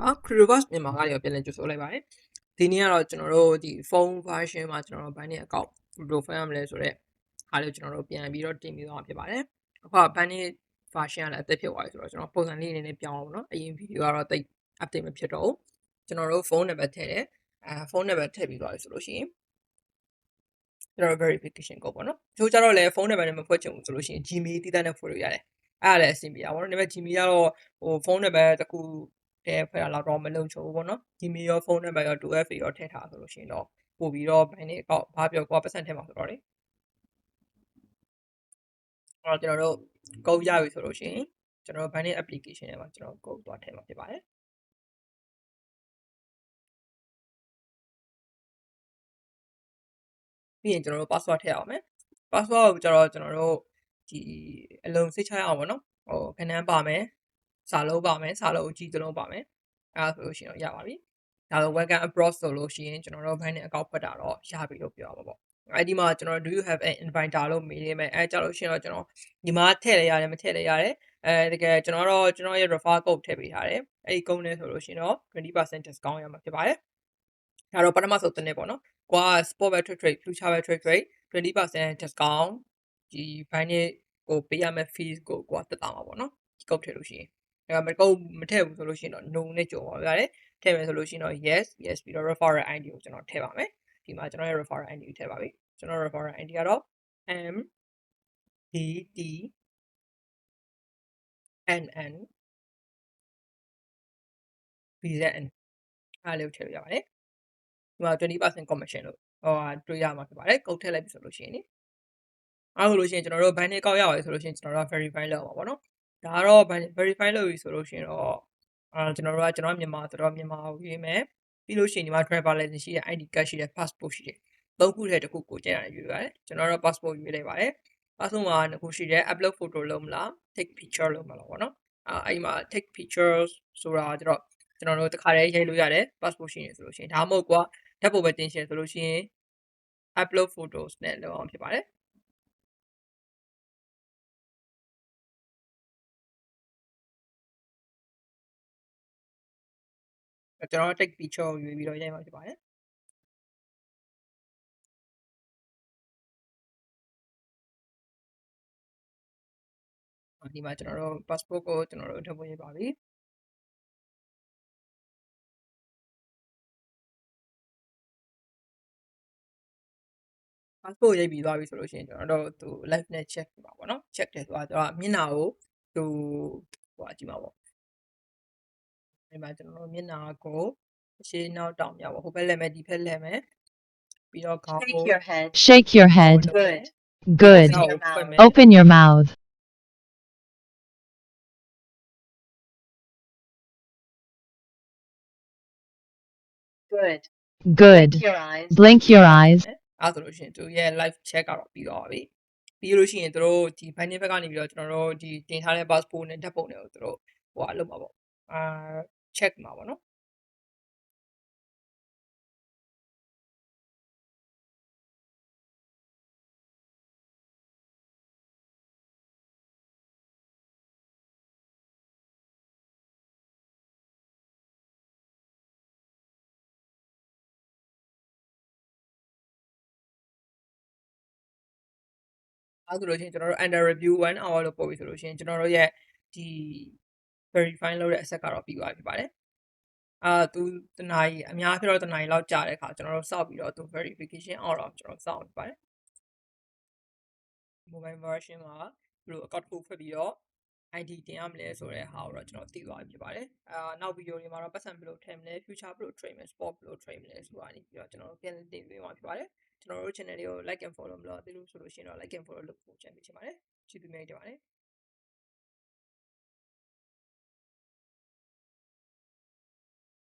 ပါ Creators မြန်မာကနေပြန်လည်ကြိုဆိုလိုက်ပါတယ်ဒီနေ့ကတော့ကျွန်တော်တို့ဒီ phone version မှာကျွန်တော်တို့ဘန်းနေ account ဘယ်လိုဖွင့်ရမလဲဆိုတော့အားလို့ကျွန်တော်တို့ပြန်ပြီးတော့တင်ပြီးတော့ဖြစ်ပါတယ်အခုကဘန်းနေ version ကလည်းအသက်ဖြစ်သွားပြီဆိုတော့ကျွန်တော်ပုံစံလေးအနေနဲ့ပြောင်းအောင်နော်အရင် video ကတော့တိတ် update မဖြစ်တော့ဘူးကျွန်တော်တို့ phone number ထည့်တယ်အဲ phone number ထည့်ပြီးသွားပြီဆိုလို့ရှိရင်ကျွန်တော် verification ကိုပေါ့နော်ချိုးကြတော့လည်း phone number နဲ့မဖွင့်ချင်ဘူးဆိုလို့ရှိရင် Gmail တည်တဲ့နဲ့ဖွင့်လို့ရတယ်အဲ့ဒါလည်းအဆင်ပြေတာပေါ့နော်ဒါပေမဲ့ Gmail ကတော့ဟို phone number တစ်ခု တည်းဖွဲ့တာတော့မလုံချိုးဘူးပေါ့နော် Gmail ရော phone number ရော 2FA ရောထည့်ထားဆိုလို့ရှိရင်တော့ပို့ပြီးတော့ဘယ်နေကောက်ဘာပြောကောပတ်စံထည့်မှာဆိုတော့လေအဲ့တော့ကျွန်တော်တို့ code ရပြီဆိုလို့ရှိရင်ကျွန်တော် Binance application ထဲမှာကျွန်တော် code သွားထည့်မှာဖြစ်ပါတယ်ပြီးရင်ကျွန်တော်တို့ password ထည့်အောင်မယ် password ကိုကျတော့ကျွန်တော်တို့ဒီအလုံးစိတ်ချရအောင်ပေါ့နော်ဟိုခဏန်းပါမယ် စာလုံးပါမယ်စာလုံးအကြည့်စလုံးပါမယ်အဲဒါဆိုလို့ရှိရင်တော့ရပါပြီဒါဆို welcome abroad ဆိုလို့ရှိရင်ကျွန်တော်တို့ Binance account ဖွက်တာတော့ရပြီလို့ပြောရမှာပေါ့အဲ့ဒီမှာကျွန်တော် do you have an inviter လို့မေးနေမယ်အဲကြလို့ရှိရင်တော့ကျွန်တော်ဒီမှာထည့်လဲရတယ်မထည့်လဲရတယ်အဲတကယ်ကျွန်တော်တော့ကျွန်တော်ရဲ့ refer code ထည့်ပေးထားတယ်အဲ့ဒီ code နဲ့ဆိုလို့ရှိရင်တော့20% discount ရမှာဖြစ်ပါတယ်ဒါတော့ပထမဆုံးတစ်နေ့ပေါ့နော်ကွာ sport bet trade trade future bet trade trade 20% discount ဒီ Binance ကိုပေးရမယ့် fees ကိုကွာတက်တာမှာပေါ့နော်ဒီ code ထည့်လို့ရှိရင် အဲမကုတ်မထည့်ဘူးဆိုလို့ရှိရင်တော့ no နဲ့ကြုံပါရတယ်ထည့်မယ်ဆိုလို့ရှိရင်တော့ yes yes ပြီးတော့ referral ID ကိုကျွန်တော်ထည့်ပါမယ်ဒီမှာကျွန်တော်ရဲ့ referral ID ကိုထည့်ပါပြီကျွန်တော် referral ID ကတော့ M D T N N BZN အားလေးကိုထည့်လို့ရပါတယ်ဒီမှာ20% commission လို့ဟိုဟာတွေ့ရမှာဖြစ်ပါတယ်ကုတ်ထည့်လိုက်ပြီဆိုလို့ရှိရင်နိအားလို့လို့ရှိရင်ကျွန်တော်တို့ ban နဲ့ကောက်ရပါတယ်ဆိုလို့ရှိရင်ကျွန်တော်တို့ verify လုပ်အောင်ပါပေါ့နော် ဒါကတော့ verify လုပ်ပြီဆိုလို့ရှိရင်တော့ အာ ကျွန်တော်တို့က ကျွန်တော်မြန်မာဆိုတော့ မြန်မာကိုရေးမယ် ပြီးလို့ရှိရင် ဒီမှာ driver license ရှိတဲ့ ID card ရှိတဲ့ passport ရှိတဲ့သုံးခုထဲ တစ်ခု ကိုကျန်တာ ရွေးပါတယ် ကျွန်တော်တို့ passport ရွေးလိုက်ပါတယ် passport မှာတစ်ခုရှိတဲ့ upload photo လုပ်မလား take picture လုပ်မလားပေါ့နော်အာအဲ့ဒီမှာ take pictures ဆိုတာကျတော့ ကျွန်တော်တို့ တစ်ခါတည်း ရိုက်လို့ရတယ် passport ရှိနေဆိုလို့ရှိရင် ဒါမှမဟုတ်ကွာဓာတ်ပုံပဲ တင်ရှင်ဆိုလို့ရှိရင် upload photos နဲ့ လုပ်အောင်ဖြစ်ပါတယ် ကျွန်တော် take picture ကိုရွေးပြီးတော့ ရိုက်မှာဖြစ်ပါတယ်ဒီမှာကျွန်တော်တို့ passport ကိုကျွန်တော်တို့ထုတ်ပေးပါပြီ။ passport ရိုက်ပြီးသွားပြီဆိုလို့ရှိရင်ကျွန်တော်တို့သူ live နဲ့ check ပါပေါ့နော် check တယ်ဆိုတာတော့မျက်နှာကိုသူဟိုကြည့်မှာပေါ့ ဒီမှာကျွန်တော်တို့မျက်နှာကိုအရှိနောက်တောင်မြောက်ပေါ့ဟိုဘက်လက်မဲ့ဒီဘက်လက်မဲ့ပြီးတော့ခေါင်းကို Shake your head. Shake your head. Good. Good. Open your Open mouth. it. Open your mouth. Good. Good. Your eyes. Blink your eyes. အဲ့ဆိုလို့ရှိရင်သူရဲ့ live check ကတော့ပြီးသွားပါပြီပြီးလို့ရှိရင်သူတို့ဒီ binary ဘက်ကနေပြီးတော့ကျွန်တော်တို့ဒီတင်ထားတဲ့ passport နဲ့ဓာတ်ပုံတွေကိုသူတို့ဟိုအလုပ်ပါပေါ့အာ check မှာပေါ့နော်အဲ့ဆိုလို့ရှိရင်ကျွန်တော်တို့ under review 1 hour လို့ပို့ပြီဆိုလို့ရှိရင်ကျွန်တော်တို့ရဲ့ဒီ verify လုပ်တဲ့အဆက်ကတော့ပြီးသွားပြီပါတယ်အာသူတနားကြီးအများဖြစ်တော့တနားကြီးလောက်ကြာတဲ့အခါကျွန်တော်တို့စောက်ပြီးတော့သူ verification အောက်တော့ကျွန်တော်စောက်နေပါတယ် mobile version မှာဘယ်လို account ကိုဖွင့်ပြီးတော့ ID တင်ရမလဲဆိုတဲ့ဟာကိုတော့ကျွန်တော်သိသွားပြီဖြစ်ပါတယ်အာနောက်ဗီဒီယိုတွေမှာတော့ပတ်စံဘယ်လိုထည့်မလဲ future ဘယ်လို trade မလဲ sport ဘယ်လို trade မလဲဆိုတာနေပြီးတော့ကျွန်တော်တို့ပြန်လည်တင်ပေးမှာဖြစ်ပါတယ်ကျွန်တော်တို့ channel လေးကို like and follow မလုပ်သေးလို့ဆိုလို့ရှိရင်တော့ like and follow လုပ်ဖို့ချင်ပေးချင်ပါတယ်ကျေးဇူးများတင်ပါတယ်